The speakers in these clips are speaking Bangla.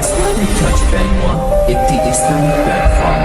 ইসলামিক চার্চ ব্যাংক একটি ইসলামিক প্ল্যাটফর্ম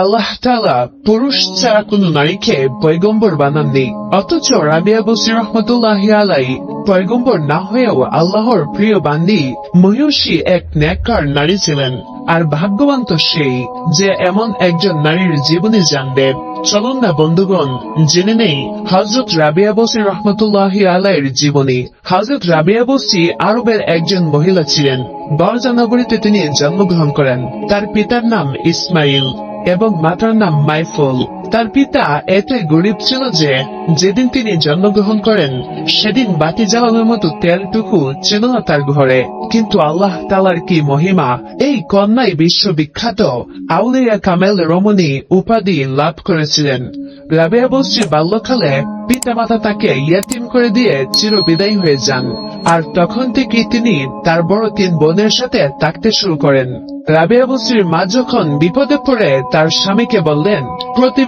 আল্লাহ তালা পুরুষ ছাড়া কোন নারীকে পৈগম্বর বানাননি, অথচ রাবিয়া বসির রহমতুল্লাহ আলাই পৈগম্বর না হয়েও আল্লাহর প্রিয় বান্দি, মহিষী এক ন্যাক্কার নারী ছিলেন। আর ভাগ্যবান তো সেই যে এমন একজন নারীর জীবনী জানবে। চলুন না, বন্ধুগণ, জেনে নেই হজরত রাবিয়া বসি রহমতুল্লাহ আলাইয়ের জীবনী। হজরত রাবিয়া বসি আরবের একজন মহিলা ছিলেন। বরজানগরীতে তিনি জন্মগ্রহণ করেন। তার পিতার নাম ইসমাইল এবং মাতার নাম মাইফুল। তার পিতা এতই গরিব ছিল যে, যেদিন তিনি জন্মগ্রহণ করেন, সেদিন বাতি জ্বালানোর মতো তেলটুকু ছিল না তার ঘরে। কিন্তু আল্লাহ তালার কি মহিমা, এই কন্যাই বিশ্ববিখ্যাত আউলিয়া কামেল রমণী উপাধি লাভ করেছিলেন। রাবেয়া বস্রী বাল্যকালে পিতামাতা তাকে ইয়াতিম করে দিয়ে চিরবিদায়ী হয়ে যান। আর তখন থেকে তিনি তার বড় তিন বোনের সাথে থাকতে শুরু করেন। রাবেয়া বস্রীর মা যখন বিপদে পড়ে, তার স্বামীকে বললেন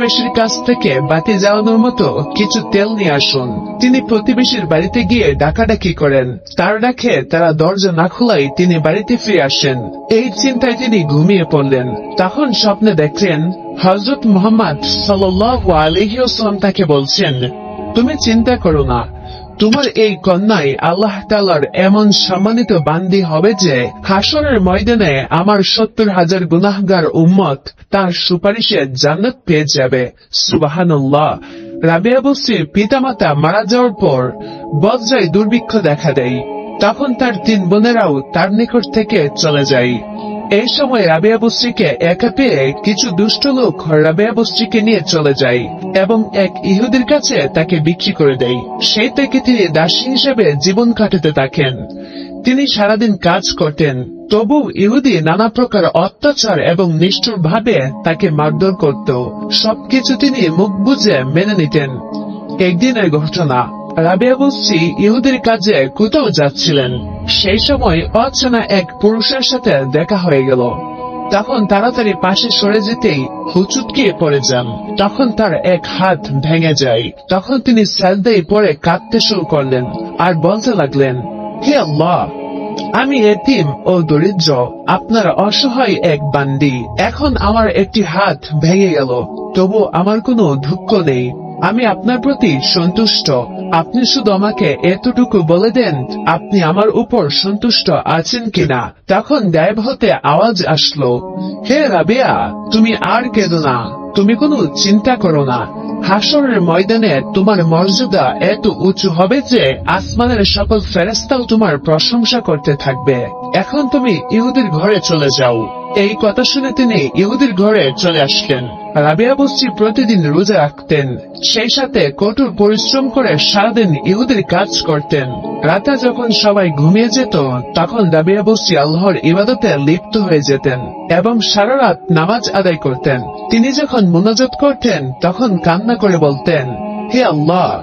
প্রতিবেশীর কাছ থেকে বাতি জ্বালানোর মতো কিছু তেল নিয়ে আসুন। তিনি প্রতিবেশীর বাড়িতে গিয়ে ডাকাডাকি করেন। তার ডাকে তারা দরজা না খোলাই তিনি বাড়িতে ফিরে আসেন। এই চিন্তায় তিনি ঘুমিয়ে পড়লেন। তখন স্বপ্নে দেখলেন হজরত মোহাম্মদ সাল্লাহ আলহিউসলাম তাকে বলছেন, তুমি চিন্তা করো না তোমার এই কন্যাই আল্লাহ তালার এমন সম্মানিত বান্দি হবে যে হাসনের ময়দানে আমার সত্তর হাজার গুনাহগার উম্মত তার সুপারিশে জান্নাত পেয়ে যাবে। সুবাহান্লাহ রাবিয়া বস্তির পিতামাতা মারা যাওয়ার পর বজ্রায় দুর্ভিক্ষ দেখা দেয়। তখন তার তিন বোনেরাও তার নিকট থেকে চলে যায়। এই সময় রাবিয়া বস্ত্রীকে একা পেয়ে কিছু দুষ্ট লোক রাবিয়া বস্ত্রীকে নিয়ে চলে যায় এবং এক ইহুদির কাছে তাকে বিক্রি করে দেয়। সেই থেকে তিনি দাসী হিসেবে জীবন কাটাতে থাকেন। তিনি সারাদিন কাজ করতেন। তবু ইহুদি নানা প্রকার অত্যাচার এবং নিষ্ঠুর ভাবে তাকে মারধর করত। সবকিছু তিনি মুখ বুঝে মেনে নিতেন। একদিনের ঘটনা। রাবিয়া বস্তি ইহুদির কাজে কোথাও যাচ্ছিলেন। সেই সময় অচেনা এক পুরুষের সাথে দেখা হয়ে গেল। তখন তাড়াতাড়ি পাশে সরে যেতেই হুচুটকে পড়ে যান। তখন তার এক হাত ভেঙে যায়। তখন তিনি স্যালদাই পরে কাঁদতে শুরু করলেন আর বলতে লাগলেন, হে আল্লাহ, আমি এতিম ও দরিদ্র, আপনার অসহায় এক বান্দি। এখন আমার একটি হাত ভেঙে গেল তবু আমার কোনো দুঃখ নেই। আমি আপনার প্রতি সন্তুষ্ট। আপনি শুধু আমাকে এতটুকু বলে দেন, আপনি আমার উপর সন্তুষ্ট আছেন কিনা? তখন দেব হতে আওয়াজ আসলো, হে রাবিয়া, তুমি আর কেঁদো না, তুমি কোনো চিন্তা করো না। হাসরের ময়দানে তোমার মর্যাদা এত উঁচু হবে যে আসমানের সকল ফেরেস্তাও তোমার প্রশংসা করতে থাকবে। এখন তুমি ইহুদির ঘরে চলে যাও। এই কথা শুনে তিনি ইহুদির ঘরে চলে আসলেন। রাবিয়া বস্তি প্রতিদিন রোজা রাখতেন, সেই সাথে কঠোর পরিশ্রম করে সারাদিন ইহুদির কাজ করতেন। রাতে যখন সবাই ঘুমিয়ে যেত, তখন রাবিয়া বস্তি আল্লাহর ইবাদতে লিপ্ত হয়ে যেতেন এবং সারা রাত নামাজ আদায় করতেন। তিনি যখন মোনাজত করতেন, তখন কান্না করে বলতেন, হে আল্লাহ,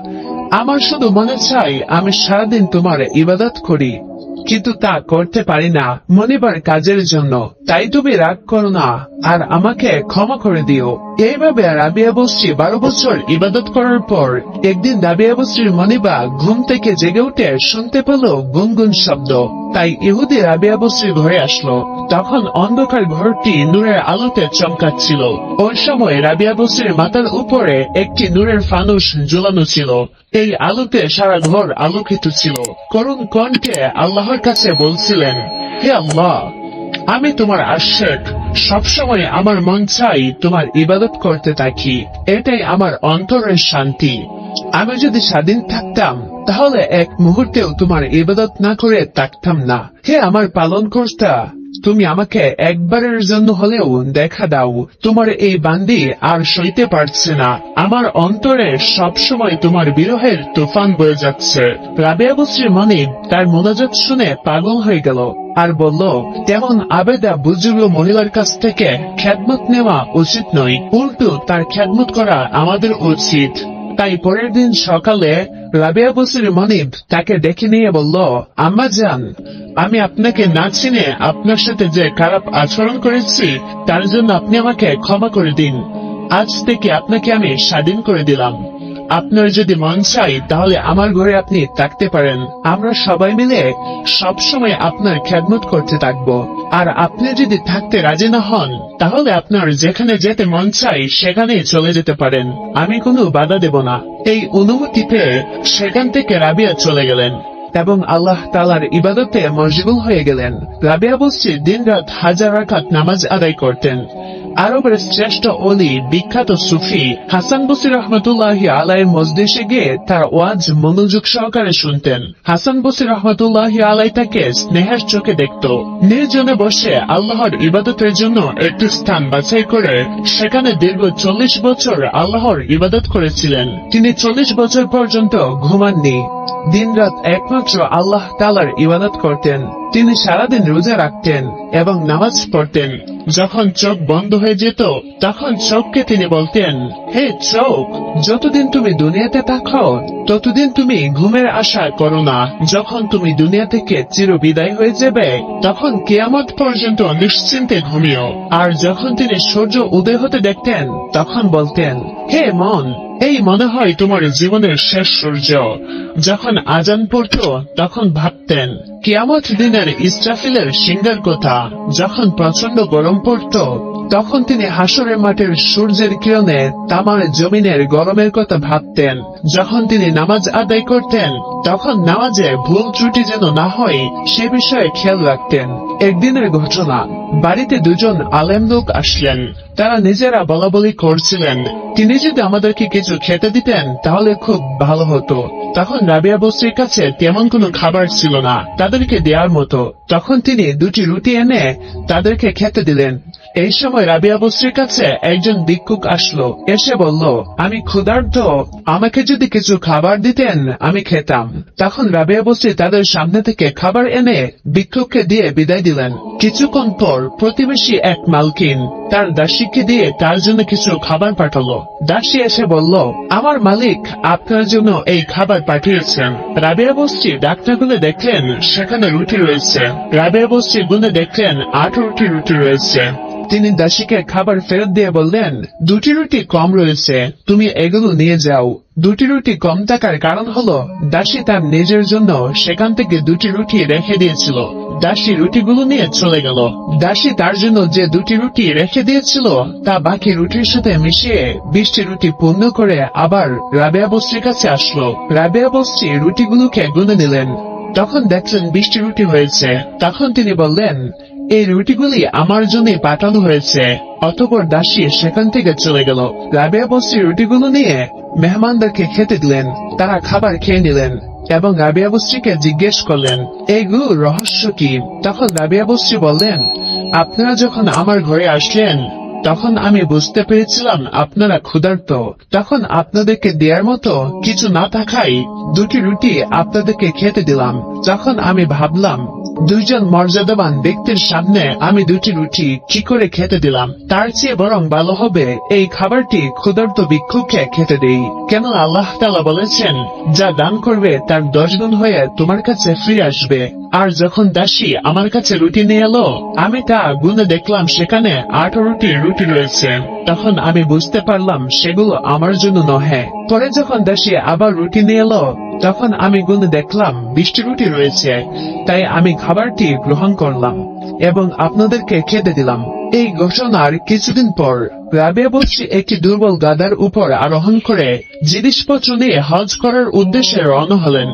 আমার শুধু মনে চাই আমি সারাদিন তোমার ইবাদত করি। কিন্তু তা করতে পারি না। মনিবার কাজের জন্য। তাই তুমি রাগ করো না। আর আমাকে ক্ষমা করে দিও। এইভাবে রাবিয়া বস্ত্রী বারো বছর ইবাদত করার পর একদিন রাবিয়া বস্ত্রীর মনিবা ঘুম থেকে জেগে উঠে শুনতে পেল গুনগুন শব্দ। তাই ইহুদি রাবিয়া বস্ত্রীর ঘরে আসলো। তখন অন্ধকার ঘরটি নূরের আলোতে চমকাচ্ছিল। ওই সময় রাবিয়া বস্ত্রীর মাথার উপরে একটি নূরের ফানুস ঝুলানো ছিল। এই আলোতে সারা ঘর আলোকিত ছিল। করুণ কণ্ঠে আল্লাহর কাছে বলছিলেন, হে আল্লাহ, আমি তোমার আশেক সবসময় আমার মন চাই তোমার ইবাদত করতে থাকি। এটাই আমার অন্তরের শান্তি। আমি যদি স্বাধীন থাকতাম, তাহলে এক মুহূর্তেও তোমার ইবাদত না করে থাকতাম না। হে আমার পালন কর্তা তুমি আমাকে একবারের জন্য হলেও দেখা দাও। তোমার এই বান্দি আর সইতে পারছে না। আমার অন্তরে সবসময় তোমার বিরহের তুফান বয়ে যাচ্ছে। রাবেয়া বস্রীর মনে তার মোনাজত শুনে পাগল হয়ে গেল আর বলল, তেমন আবেদা বুজুর্গ মহিলার কাছ থেকে খ্যাতমত নেওয়া উচিত নয়। উল্টো তার খ্যাতমত করা আমাদের উচিত। তাই পরের দিন সকালে রাবিয়া বসির মনিব তাকে দেখে নিয়ে বলল, আম্মা যান, আমি আপনাকে না চিনে আপনার সাথে যে খারাপ আচরণ করেছি, তার জন্য আপনি আমাকে ক্ষমা করে দিন। আজ থেকে আপনাকে আমি স্বাধীন করে দিলাম। আপনার যদি মন চাই তাহলে আমার ঘরে আপনি থাকতে পারেন। আমরা সবাই মিলে সবসময় আপনার খেদমত করতে থাকব। আর আপনি যদি থাকতে রাজি না হন, তাহলে আপনার যেখানে যেতে মন চাই সেখানেই চলে যেতে পারেন। আমি কোনো বাধা দেব না। এই অনুমতি পেয়ে সেখান থেকে রাবিয়া চলে গেলেন। এবং আল্লাহ তালার ইবাদতে মশগুল হয়ে গেলেন। রাবিয়া বসছি দিন রাত হাজার রাকাত নামাজ আদায় করতেন। আরবের শ্রেষ্ঠ অলি বিখ্যাত সুফি হাসান বসির রহমতুল্লাহ আলাইয়ের মজদেশে গিয়ে তার ওয়াজ মনোযোগ সহকারে শুনতেন। হাসান বসির রহমতুল্লাহ আলাই তাকে স্নেহের চোখে দেখত। নির্জনে বসে আল্লাহর ইবাদতের জন্য একটি স্থান বাছাই করে সেখানে দীর্ঘ চল্লিশ বছর আল্লাহর ইবাদত করেছিলেন। তিনি চল্লিশ বছর পর্যন্ত ঘুমাননি। দিনরাত একমাত্র আল্লাহ তালার ইবাদত করতেন। তিনি সারাদিন রোজা রাখতেন এবং নামাজ পড়তেন। যখন চোখ বন্ধ হয়ে যেত, তখন চোখকে তিনি বলতেন, হে চোখ, যতদিন তুমি দুনিয়াতে থাকো, ততদিন তুমি ঘুমের আশা করো না। যখন তুমি দুনিয়া থেকে চির বিদায় হয়ে যাবে, তখন কেয়ামত পর্যন্ত নিশ্চিন্তে ঘুমিও। আর যখন তিনি সূর্য উদয় হতে দেখতেন, তখন বলতেন, হে মন এই মনে হয় তোমার জীবনের শেষ সূর্য। যখন আজান পড়ত, তখন ভাবতেন, কিয়ামত দিনের ইস্টাফিলের সিঙ্গার কথা। যখন প্রচণ্ড গরম পড়ত তখন তিনি হাসরের মাঠের সূর্যের কিরণে তামার জমিনের গরমের কথা ভাবতেন। যখন তিনি নামাজ আদায় করতেন, তখন নামাজে ভুল ত্রুটি যেন না হয়, সে বিষয়ে খেয়াল রাখতেন। একদিনের ঘটনা, বাড়িতে দুজন আলেম লোক আসলেন। তারা নিজেরা বলা বলি করছিলেন তিনি যদি আমাদেরকে কিছু খেতে দিতেন? তাহলে খুব ভালো হতো। তখন রাবিয়া বস্তির কাছে তেমন কোনো খাবার ছিল না, তাদেরকে দেওয়ার মতো। তখন তিনি দুটি রুটি এনে তাদেরকে খেতে দিলেন। এই সময় রাবিয়া বস্তির কাছে একজন ভিক্ষুক আসলো। এসে বলল, আমি ক্ষুধার্ত, আমাকে যদি কিছু খাবার দিতেন, আমি খেতাম। তখন রাবিয়া বস্তি তাদের সামনে থেকে খাবার এনে ভিক্ষুককে দিয়ে বিদায় দিলেন। কিছুক্ষণ পর প্রতিবেশী এক মালকিন তার দাসীকে দিয়ে তার জন্য কিছু খাবার পাঠালো। দাসী এসে বলল, আমার মালিক আপনার জন্য এই খাবার পাঠিয়েছেন। রাবিয়া বস্তি ডাকনা গুলে দেখলেন, সেখানে রুটি রয়েছে। রাবিয়া বস্তি গুনে দেখলেন আঠারোটি রুটি রয়েছে। তিনি দাসীকে খাবার ফেরত দিয়ে বললেন, দুটি রুটি কম রয়েছে, তুমি এগুলো নিয়ে যাও। দুটি রুটি কম থাকার কারণ হলো, দাসী তার নিজের জন্য সেখান থেকে দুটি রুটি রেখে দিয়েছিল। দাসী রুটিগুলো নিয়ে চলে গেল। দাসী তার জন্য যে দুটি রুটি রেখে দিয়েছিল, তা বাকি রুটির সাথে মিশিয়ে বিশটি রুটি পূর্ণ করে আবার রাবেয়া বস্তির কাছে আসলো। রাবেয়া বস্তি রুটিগুলোকে গুনে নিলেন। তখন দেখলেন বৃষ্টি রুটি হয়েছে। তখন তিনি বললেন এই রুটিগুলি আমার জন্য পাঠানো হয়েছে, অতপর দাসী সেখান থেকে চলে গেল। রাবিয়া বস্তি রুটিগুলো নিয়ে মেহমানদেরকে খেতে দিলেন, তারা খাবার খেয়ে নিলেন, এবং রাবিয়া বস্ত্রীকে জিজ্ঞেস করলেন এইগুলো রহস্য কি? তখন রাবিয়া বস্ত্রী বললেন, আপনারা যখন আমার ঘরে আসলেন, তখন আমি বুঝতে পেরেছিলাম আপনারা ক্ষুধার্ত। তখন আপনাদেরকে দেওয়ার মতো কিছু না থাকায় দুটি রুটি আপনাদেরকে খেতে দিলাম। যখন আমি ভাবলাম দুইজন মর্যাদাবান ব্যক্তির সামনে আমি দুটি রুটি কি করে খেতে দিলাম? তার চেয়ে বরং ভালো হবে। এই খাবারটি ক্ষুধার্ত ভিক্ষুককে খেতে দেই। কেন আল্লাহ তালা বলেছেন, যা দান করবে তার দশ গুণ হয়ে তোমার কাছে ফিরে আসবে। আর যখন দাসী আমার কাছে রুটি নিয়ে এলো, আমি তা গুনে দেখলাম সেখানে আঠারোটি রুটি রয়েছে। তখন আমি বুঝতে পারলাম সেগুলো আমার জন্য নহে। পরে যখন দাসী আবার রুটি নিয়ে এলো, তখন আমি গুনে দেখলাম বিশটি রুটি রয়েছে। তাই আমি খাবারটি গ্রহণ করলাম এবং আপনাদেরকে খেতে দিলাম। এই ঘটনার কিছুদিন পর রাবিয়া বলছি একটি দুর্বল গাদার উপর আরোহণ করে জিনিসপত্র নিয়ে হজ করার উদ্দেশ্যে রওনা হলেন।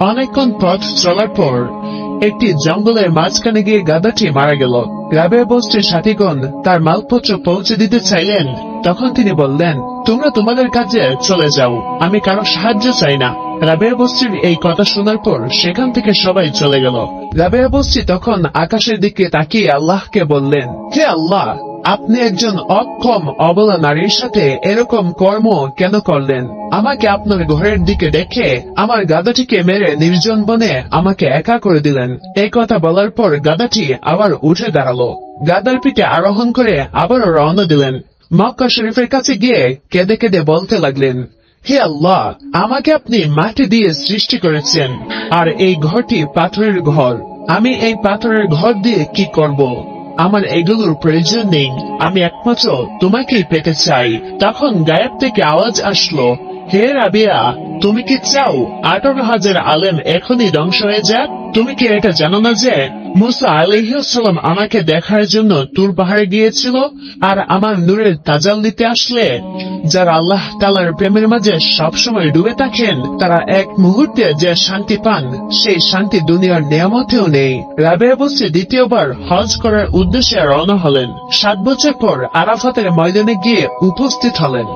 অনেকক্ষণ পথ চলার পর একটি জঙ্গলের মাঝখানে গিয়ে গাদাটি মারা গেল। রাবেয়া বস্তির সাথীগণ তার মালপত্র পৌঁছে দিতে চাইলেন। তখন তিনি বললেন, তোমরা তোমাদের কাজে চলে যাও। আমি কারও সাহায্য চাই না। রাবেয়া বস্তির এই কথা শোনার পর সেখান থেকে সবাই চলে গেল। রাবেয়া বস্তি তখন আকাশের দিকে তাকিয়ে আল্লাহকে বললেন, হে আল্লাহ, আপনি একজন অক্ষম, অবলা নারীর সাথে এরকম কর্ম কেন করলেন? আমাকে আপনার ঘরের দিকে দেখে আমার গাদাটিকে মেরে নির্জন বনে আমাকে একা করে দিলেন। এই কথা বলার পর গাদাটি আবার উঠে দাঁড়াল। গাদার পিঠে আরোহণ করে আবারও রওনা দিলেন। মক্কা শরীফের কাছে গিয়ে কেঁদে কেঁদে বলতে লাগলেন হে আল্লাহ, আমাকে আপনি মাটি দিয়ে সৃষ্টি করেছেন, আর এই ঘরটি পাথরের ঘর। আমি এই পাথরের ঘর দিয়ে কি করব? আমার এগুলোর প্রয়োজন নেই। আমি একমাত্র তোমাকেই পেতে চাই। তখন গায়েব থেকে আওয়াজ আসলো হে রাবিয়া, তুমি কি চাও? আঠারো হাজার আলেম এখনই ধ্বংস হয়ে যাক? তুমি কি এটা জানো না যে মুসা আলহিউসালাম আমাকে দেখার জন্য তুর পাহাড়ে গিয়েছিল? আর আমার নূরের তাজাল দিতে আসলে? যারা আল্লাহ তালার প্রেমের মাঝে সবসময় ডুবে থাকেন, তারা এক মুহূর্তে যে শান্তি পান, সেই শান্তি দুনিয়ার নিয়ামতেও নেই। রাবেয়া বসে দ্বিতীয়বার হজ করার উদ্দেশ্যে রওনা হলেন। সাত বছর পর আরাফাতের ময়দানে গিয়ে উপস্থিত হলেন।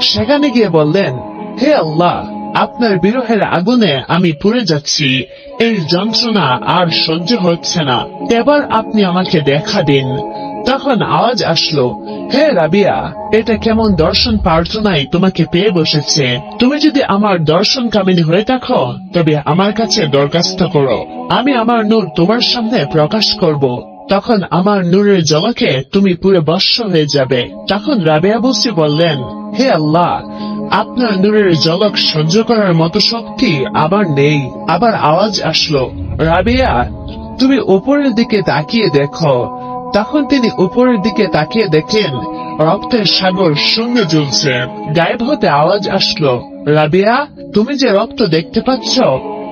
সেখানে গিয়ে বললেন হে আল্লাহ, আপনার বিরহের আগুনে আমি পুড়ে যাচ্ছি। এই যন্ত্রণা আর সহ্য হচ্ছে না। এবার আপনি আমাকে দেখা দিন। তখন আওয়াজ আসলো, হে রাবিয়া, এটা কেমন দর্শন প্রার্থনায় তোমাকে পেয়ে বসেছে। তুমি যদি আমার দর্শন কামিনী হয়ে থাকো, তবে আমার কাছে দরখাস্ত করো। আমি আমার নূর তোমার সামনে প্রকাশ করব। তখন আমার নূরের জলকে তুমি পুরো বর্ষ হয়ে যাবে। তখন রাবিয়া বসে বললেন, হে আল্লাহ আপনার নূরের জলক সহ্য করার মতো শক্তি আবার নেই। আবার আওয়াজ আসলো, রাবেয়া, তুমি উপরের দিকে তাকিয়ে দেখো। তখন তিনি উপরের দিকে তাকিয়ে দেখেন, রক্তের সাগর শূন্য জ্বলছে। গায়েব হতে আওয়াজ আসলো, রাবিয়া, তুমি যে রক্ত দেখতে পাচ্ছ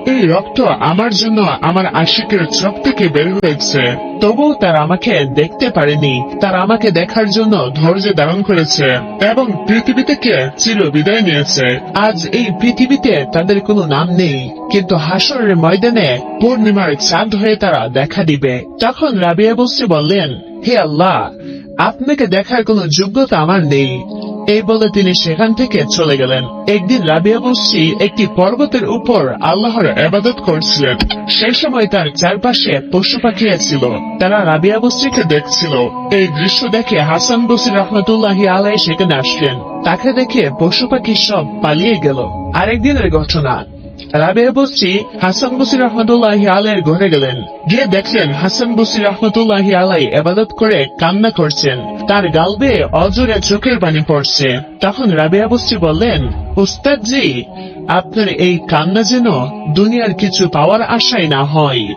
এই রক্ত আমার জন্য আমার আশিকের চোখ থেকে বের হয়েছে। তবুও তারা আমাকে দেখতে পারেনি। তারা আমাকে দেখার জন্য ধৈর্য ধারণ করেছে এবং পৃথিবী থেকে চির বিদায় নিয়েছে। আজ এই পৃথিবীতে তাদের কোনো নাম নেই, কিন্তু হাসরের ময়দানে পূর্ণিমার চাঁদ হয়ে তারা দেখা দিবে। তখন রাবিয়া বসে বললেন, হে আল্লাহ, আপনাকে দেখার কোনো যোগ্যতা আমার নেই। এই বলে তিনি সেখান থেকে চলে গেলেন। একদিন রাবিয়া বসি একটি পর্বতের উপর আল্লাহর আবাদত করছিলেন। সেই সময় তার চারপাশে পশু পাখি ছিল। তারা রাবিয়া বস্রিকে দেখছিল। এই দৃশ্য দেখে হাসান বসির রহমতুল্লাহ আলাই সেখানে আসলেন। তাকে দেখে পশু পাখি সব পালিয়ে গেল। আরেকদিনের ঘটনা। রাবেয়া বসি হাসান বসির রহমতুল্লাহ আলাইয়ের ঘরে গেলেন। গিয়ে দেখলেন হাসান বসির রহমতুল্লাহ আলাই এবাদত করে কান্না করছেন। তার গালবে অজরে চোখের পানি পড়ছে। তখন রাবেয়া বসি বললেন উস্তাদজি আপনার এই কান্না যেন দুনিয়ার কিছু পাওয়ার আশায় না হয়।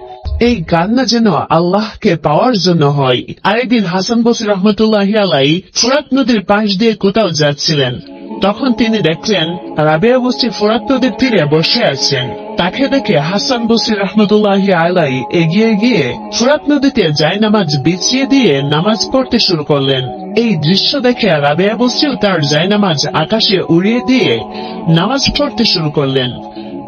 এই কান্না যেন আল্লাহকে পাওয়ার জন্য হয়। আরেকদিন হাসান বসির রহমতুল্লাহ আলাই ফুরাত নদীর পাশ দিয়ে কোথাও যাচ্ছিলেন। তখন তিনি দেখলেন রাবেয়া বস্তি ফোরাত নদীর তীরে বসে আছেন। তাকে দেখে হাসান বসির রহমতুল্লাহ আলাই এগিয়ে গিয়ে ফোরাত নদীতে যায় নামাজ বিছিয়ে দিয়ে নামাজ পড়তে শুরু করলেন। এই দৃশ্য দেখে রাবেয়া বস্তিও তার জায়নামাজ আকাশে উড়িয়ে দিয়ে নামাজ পড়তে শুরু করলেন।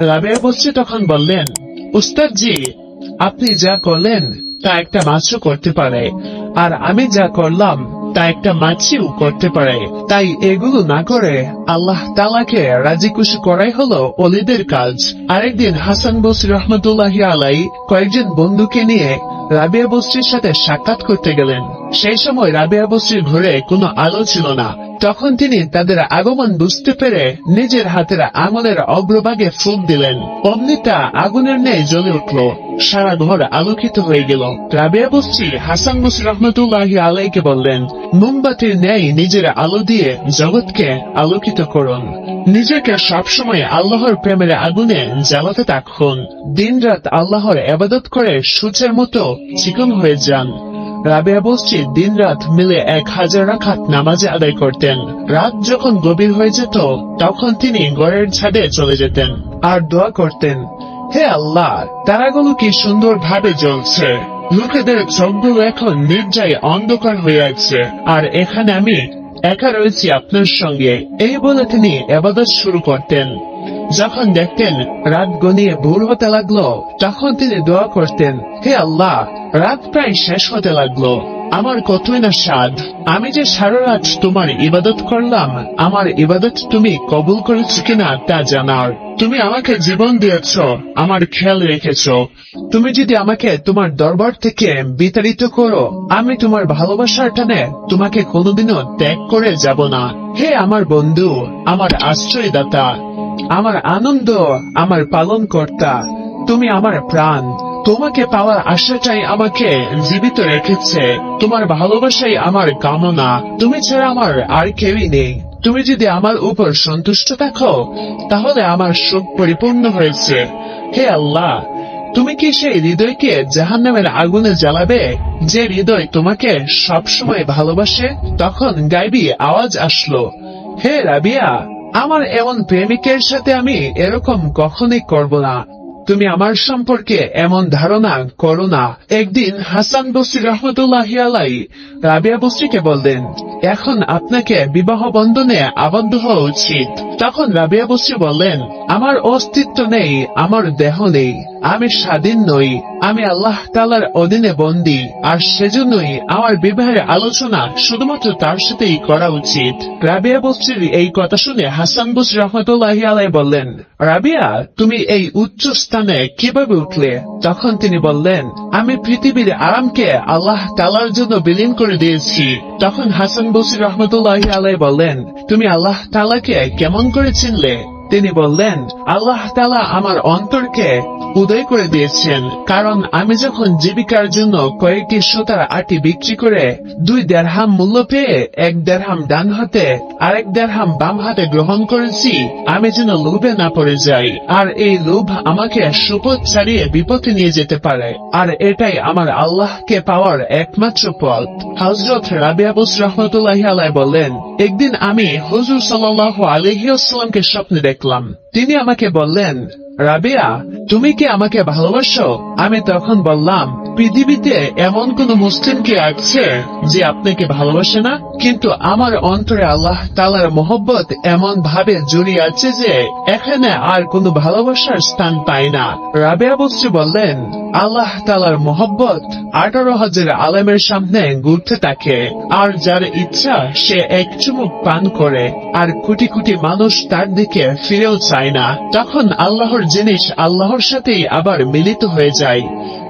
রাবেয়া বস্তি তখন বললেন, উস্তাদজি, আপনি যা করলেন তা একটা মাছও করতে পারে। আর আমি যা করলাম তা একটা মাছিও করতে পারে। তাই এগুলো না করে আল্লাহ তালাকে রাজি খুশি করাই হলো অলিদের কাজ। আরেকদিন হাসান বসির রহমতুল্লাহ আলাই কয়েকজন বন্ধুকে নিয়ে রাবিয়া বস্তির সাথে সাক্ষাৎ করতে গেলেন। সেই সময় রাবিয়া বস্তির ঘরে কোনো আলো ছিল না। তখন তিনি তাদের আগমন বুঝতে পেরে নিজের হাতের আঙুলের অগ্রভাগে ফুক দিলেন। অমনি তা আগুনের ন্যায় জ্বলে উঠল। সারা ঘর আলোকিত হয়ে গেল। রাবিয়া বস্তি হাসান মুসি রহমতুল্লাহ আলাইকে বললেন, মোমবাতির ন্যায় নিজের আলো দিয়ে জগৎকে আলোকিত করুন। নিজেকে সবসময় আল্লাহর প্রেমের আগুনে জ্বালাতে থাকুন। দিনরাত আল্লাহর আবাদত করে সূর্যের মতো চিকন হয়ে যান। রাবেয়া বসছি দিন রাত মিলে এক হাজার রাখাত নামাজে আদায় করতেন। রাত যখন গভীর হয়ে যেত, তখন তিনি ঘরের ছাদে চলে যেতেন। আর দোয়া করতেন, হে আল্লাহ, তারাগুলো কি সুন্দর ভাবে জ্বলছে। লোকেদের চোখগুলো এখন নির্যায় অন্ধকার হয়ে আছে। আর এখানে আমি একা রয়েছি আপনার সঙ্গে। এই বলে তিনি এবাদত শুরু করতেন। যখন দেখতেন রাত গনিয়ে ভোর হতে লাগল, তখন তিনি দোয়া করতেন, হে আল্লাহ, রাত প্রায় শেষ হতে লাগল। আমার কতই না স্বাদ। আমি যে সারা রাত তোমার ইবাদত করলাম, আমার ইবাদত তুমি কবুল করেছ কিনা তা জানার। তুমি আমাকে জীবন দিয়েছ, আমার খেয়াল রেখেছ। তুমি যদি আমাকে তোমার দরবার থেকে বিতাড়িত করো, আমি তোমার ভালোবাসার টানে তোমাকে কোনোদিনও ত্যাগ করে যাব না। হে আমার বন্ধু, আমার আশ্রয়দাতা আমার আনন্দ, আমার পালন কর্তা তুমি আমার প্রাণ। তোমাকে পাওয়ার আশাটাই আমাকে জীবিত রেখেছে। তোমার ভালোবাসাই আমার কামনা। তুমি ছাড়া আমার আর কেউই নেই। তুমি যদি আমার উপর সন্তুষ্ট থাকো, তাহলে আমার সুখ পরিপূর্ণ হয়েছে। হে আল্লাহ, তুমি কি সেই হৃদয়কে জাহান্নামের আগুনে জ্বালাবে, যে হৃদয় তোমাকে সবসময় ভালোবাসে? তখন গাইবি আওয়াজ আসলো, হে রাবিয়া আমার এমন প্রেমিকের সাথে আমি এরকম কখনই করব না। তুমি আমার সম্পর্কে এমন ধারণা করো না। একদিন হাসান বসরি রহমতুল্লাহ আলাই রাবিয়া বসরিকে বললেন, এখন আপনাকে বিবাহ বন্ধনে আবদ্ধ হওয়া উচিত। তখন রাবিয়া বসরি বললেন, আমার অস্তিত্ব নেই, আমার দেহ নেই। আমি স্বাধীন নই, আমি আল্লাহ তালার অধীনে বন্দী, আর সেজন্যই আমার বিবাহের আলোচনা শুধুমাত্র তার সাথেই করা উচিত। রাবিয়া বস্রির এই কথা শুনে হাসান বস রহমতুল্লাহ আলাই বললেন, রাবিয়া, তুমি এই উচ্চ স্থানে কীভাবে উঠলে? তখন তিনি বললেন, আমি পৃথিবীর আরামকে আল্লাহ তালার জন্য বিলীন করে দিয়েছি। তখন হাসান বসির রহমতুল্লাহ আলাই বললেন, তুমি আল্লাহ তালাকে কেমন করে চিনলে? তিনি বললেন, আল্লাহ তালা আমার অন্তরকে উদয় করে দিয়েছেন, কারণ আমি যখন জীবিকার জন্য কয়েকটি সুতার আটি বিক্রি করে দুই দেড়হাম মূল্য পেয়ে এক দেড়হাম ডান হাতে, আরেক দেড়হাম বাম হাতে গ্রহণ করেছি, আমি যেন লোভে না পড়ে যাই, আর এই লোভ আমাকে সুপথ ছাড়িয়ে বিপথে নিয়ে যেতে পারে, আর এটাই আমার আল্লাহকে পাওয়ার একমাত্র পথ। হজরত রাবিয়া বুস রহমতুল্লাহ আলাই বললেন, একদিন আমি হুজুর সাল্লাহ আলহিউসালামকে স্বপ্নে দেখলাম তিনি আমাকে বললেন, রাবিয়া, তুমি কি আমাকে ভালোবাসো? আমি তখন বললাম, পৃথিবীতে এমন কোন মুসলিম কি আছে যে আপনাকে ভালোবাসে না? কিন্তু আমার অন্তরে আল্লাহ তালার মোহব্বত এমন ভাবে জড়িয়ে আছে যে এখানে আর কোনো ভালোবাসার স্থান পায় না। রাবিয়া বস্রী বললেন, আল্লাহ তালার মোহব্বত আঠারো হাজার আলেমের সামনে ঘুরতে থাকে, আর যার ইচ্ছা সে এক চুমুক পান করে, আর কোটি কোটি মানুষ তার দিকে ফিরেও চায় না। তখন আল্লাহর জিনিস আল্লাহর সাথেই আবার মিলিত হয়ে যায়।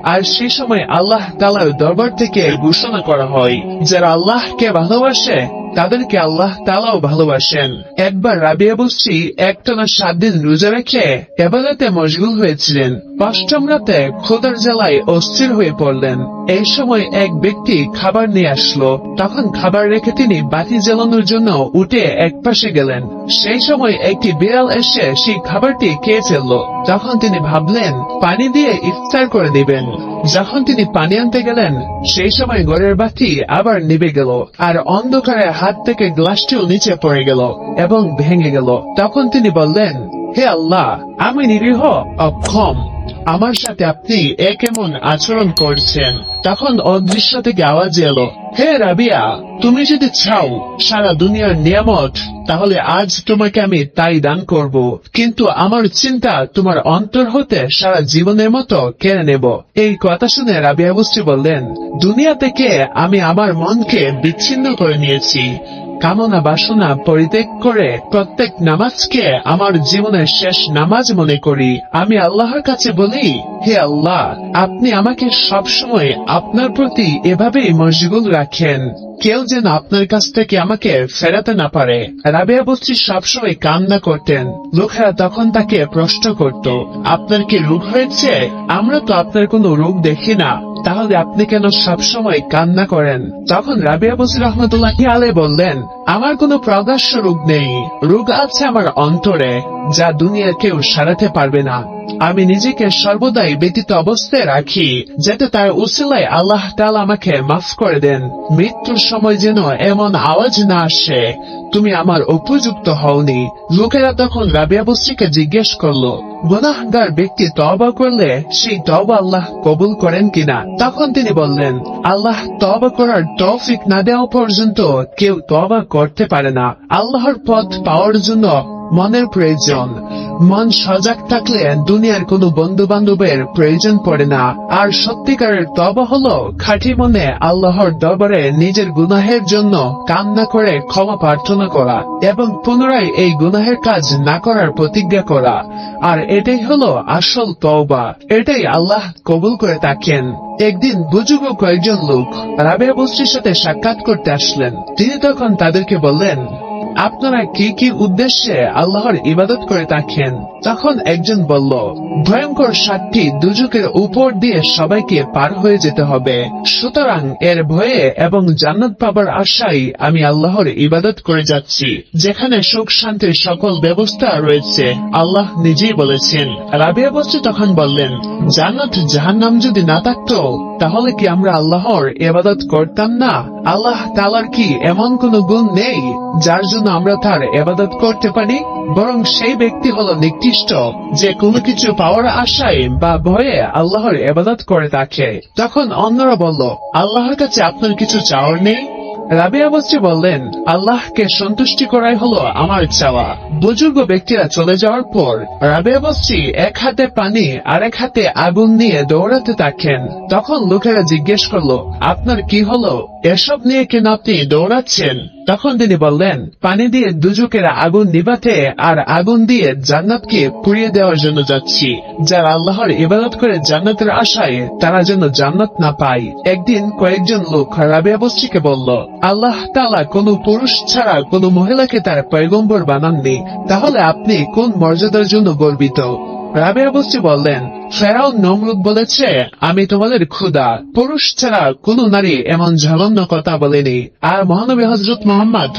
আর সে সময় আল্লাহ তালার দরবার থেকে ঘোষণা করা হয়, যারা আল্লাহকে ভালোবাসে তাদেরকে আল্লাহ তালাও ভালোবাসেন। একবার রাবিয়া বসছি একটানা সাত দিন রোজা রেখে এবাদাতে মশগুল হয়েছিলেন। অষ্টম রাতে খোদার জ্বালায় অস্থির হয়ে পড়লেন। এই সময় এক ব্যক্তি খাবার নিয়ে আসলো। তখন খাবার রেখে তিনি বাতি জ্বালানোর জন্য উঠে এক পাশে গেলেন। সেই সময় একটি বিড়াল এসে সেই খাবারটি খেয়ে ফেলল। তখন তিনি ভাবলেন, পানি দিয়ে ইফতার করে দিবেন যখন তিনি পানি আনতে গেলেন, সেই সময় ঘরের বাতি আবার নিভে গেল। আর অন্ধকারে হাত থেকে গ্লাসটিও নিচে পড়ে গেল এবং ভেঙে গেল। তখন তিনি বললেন হে আল্লাহ, আমি নিরীহ। অক্ষম আমার সাথে আপনি এ কেমন আচরণ করছেন? তখন অদৃশ্য থেকে আওয়াজ এলো, হে রাবিয়া, তুমি যদি চাও সারা দুনিয়ার নিয়ামত, তাহলে আজ তোমাকে আমি তাই দান করব। কিন্তু আমার চিন্তা তোমার অন্তর হতে সারা জীবনের মতো কেড়ে নেব। এই কথা শুনে রাবিয়া বস্তি বললেন দুনিয়া থেকে আমি আমার মনকে বিচ্ছিন্ন করে নিয়েছি? কামনা বাসনা পরিত্যাগ করে প্রত্যেক নামাজকে আমার জীবনের শেষ নামাজ মনে করি। আমি আল্লাহর কাছে বলি, হে আল্লাহ, আপনি আমাকে সবসময় আপনার প্রতি এভাবেই মশগুল রাখেন। কেউ যেন আপনার কাছ থেকে আমাকে ফেরাতে না পারে। রাবেয়া বস্তি সবসময় কান্না করতেন। লোকেরা তখন তাকে প্রশ্ন করত, আপনার কি রোগ হয়েছে? আমরা তো আপনার কোনো রোগ দেখি না। তাহলে আপনি কেন সবসময় কান্না করেন? তখন রাবিয়া বসির রহমতুল্লাহ আলে বললেন, আমার কোনো প্রকাশ্য রোগ নেই। রোগ আছে আমার অন্তরে, যা দুনিয়ার কেউ সারাতে পারবে না। আমি নিজেকে সর্বদাই ব্যতীত অবস্থায় রাখি, যাতে তার উসিলায় আল্লাহ তাআলা আমাকে মাফ করে দেন। মৃত্যুর সময় যেন এমন আওয়াজ না আসে। তুমি আমার উপযুক্ত হওনি। লোকেরা তখন রাবিয়া বস্রিকে জিজ্ঞেস করল, গুনাহগার ব্যক্তি তবা করলে সেই তবা আল্লাহ কবুল করেন কিনা? তখন তিনি বললেন, আল্লাহ তবা করার তৌফিক না দেওয়া পর্যন্ত কেউ তবা করতে পারে না। আল্লাহর পথ পাওয়ার জন্য মনের প্রয়োজন। মন সজাগ থাকলে দুনিয়ার কোনো বন্ধু বান্ধবের প্রয়োজন পড়ে না। আর সত্যিকারের তবা হলো খাঁটি মনে আল্লাহর দরবারে নিজের গুনাহের জন্য কান্না করে ক্ষমা প্রার্থনা করা এবং পুনরায় এই গুনাহের কাজ না করার প্রতিজ্ঞা করা। আর এটাই হলো আসল তওবা। এটাই আল্লাহ কবুল করে থাকেন। একদিন বুজুর্গ কয়েকজন লোক রাবেয়া বস্তির সাথে সাক্ষাৎ করতে আসলেন। তিনি তখন তাদেরকে বললেন আপনারা কি কি উদ্দেশ্যে আল্লাহর ইবাদত করে থাকেন? তখন একজন বলল, ভয়ঙ্কর সাতটি দুজকের উপর দিয়ে সবাইকে পার হয়ে যেতে হবে। সুতরাং এর ভয়ে এবং জান্নাত পাবার আশায় আমি আল্লাহর ইবাদত করে যাচ্ছি, যেখানে সুখ শান্তির সকল ব্যবস্থা রয়েছে। আল্লাহ নিজেই বলেছেন। রাবিয়া বস্তু তখন বললেন, জান্নাত জাহান্নাম যদি না থাকতো, তাহলে কি আমরা আল্লাহর এবাদত করতাম না? আল্লাহ তালার কি এমন কোন গুণ নেই, যার জন্য আমরা তার ইবাদত করতে পারি? বরং সেই ব্যক্তি হল হলো নিকৃষ্ট যে কোনো কিছু পাওয়ার আশায় বা ভয়ে আল্লাহর ইবাদত করে থাকে। তখন অন্যরা বলল, আল্লাহর কাছে আপনার কিছু চাওয়ার নেই? রাবিয়া বস্ত্রী বললেন, আল্লাহকে সন্তুষ্টি করাই হলো আমার চাওয়া। বুজুর্গ ব্যক্তিরা চলে যাওয়ার পর রাবিয়া বস্ত্রী এক হাতে পানি আর এক হাতে আগুন নিয়ে দৌড়াতে থাকেন। তখন লোকেরা জিজ্ঞেস করল, আপনার কি হলো? এসব নিয়ে কেন আপনি দৌড়াচ্ছেন? তখন তিনি বললেন, পানি দিয়ে দুজকেরা আগুন নিবাতে আর আগুন দিয়ে জান্নাতকে পুড়িয়ে দেওয়ার জন্য যাচ্ছি। যারা আল্লাহর ইবাদত করে জান্নাতের আশায়, তারা যেন জান্নাত না পায়। একদিন কয়েকজন লোক রাবিয়া বস্ত্রীকে বলল, আল্লাহ তালা কোন পুরুষ ছাড়া কোন মহিলাকে তার পয়গম্বর বানাননি। তাহলে আপনি কোন মর্যাদার জন্য গর্বিত? রাবিয়া বস্তি বললেন ফেরাও নমরুদ বলেছে, আমি তোমাদের ক্ষুদা পুরুষ ছাড়া কোন নারী এমন ঝলন্য কথা বলেনি। আর মহানবী হজরত মোহাম্মদ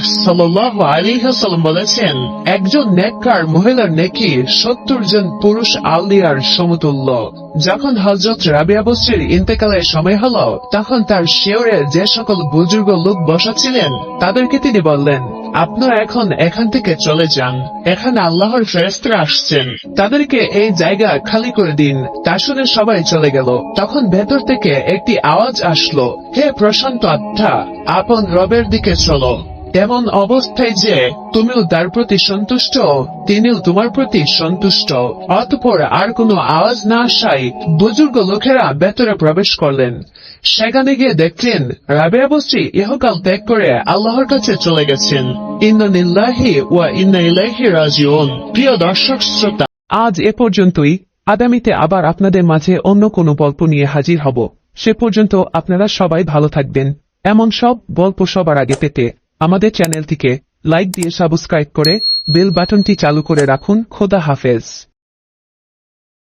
হাসালাম বলেছেন, একজন নেককার মহিলার নেকি সত্তর জন পুরুষ আউলিয়ার সমতুল্য। যখন হজরত রাবিয়া বস্তির ইন্তেকালের সময় হল, তখন তার শিওরে যে সকল বুজুর্গ লোক বসা ছিলেন তাদেরকে তিনি বললেন, আপনারা এখন এখান থেকে চলে যান। এখানে আল্লাহর ফেরেস্তারা আসছেন। তাদেরকে এই জায়গা খালি করে দিন। তা শুনে সবাই চলে গেল। তখন ভেতর থেকে একটি আওয়াজ আসলো, হে প্রশান্ত আত্মা, আপন রবের দিকে চলো। এমন অবস্থায় যে, তুমিও তার প্রতি সন্তুষ্ট, তিনিও তোমার প্রতি সন্তুষ্ট। অতপর আর কোনো আওয়াজ না আসায় বুজুর্গ লোকেরা ভেতরে প্রবেশ করলেন। সেখানে গিয়ে দেখলেন রাবেয়া বস্ত্রী ইহকাল ত্যাগ করে আল্লাহর কাছে চলে গেছেন। ইন্নানিল্লাহি ওয়া ইন্না রাজিউন। প্রিয় দর্শক শ্রোতা, আজ এ পর্যন্তই। আগামীতে আবার আপনাদের মাঝে অন্য কোনো গল্প নিয়ে হাজির হব। সে পর্যন্ত আপনারা সবাই ভালো থাকবেন। এমন সব গল্প সবার আগে পেতে আমাদের চ্যানেলটিকে লাইক দিয়ে সাবস্ক্রাইব করে বেল বাটনটি চালু করে রাখুন। খোদা হাফেজ।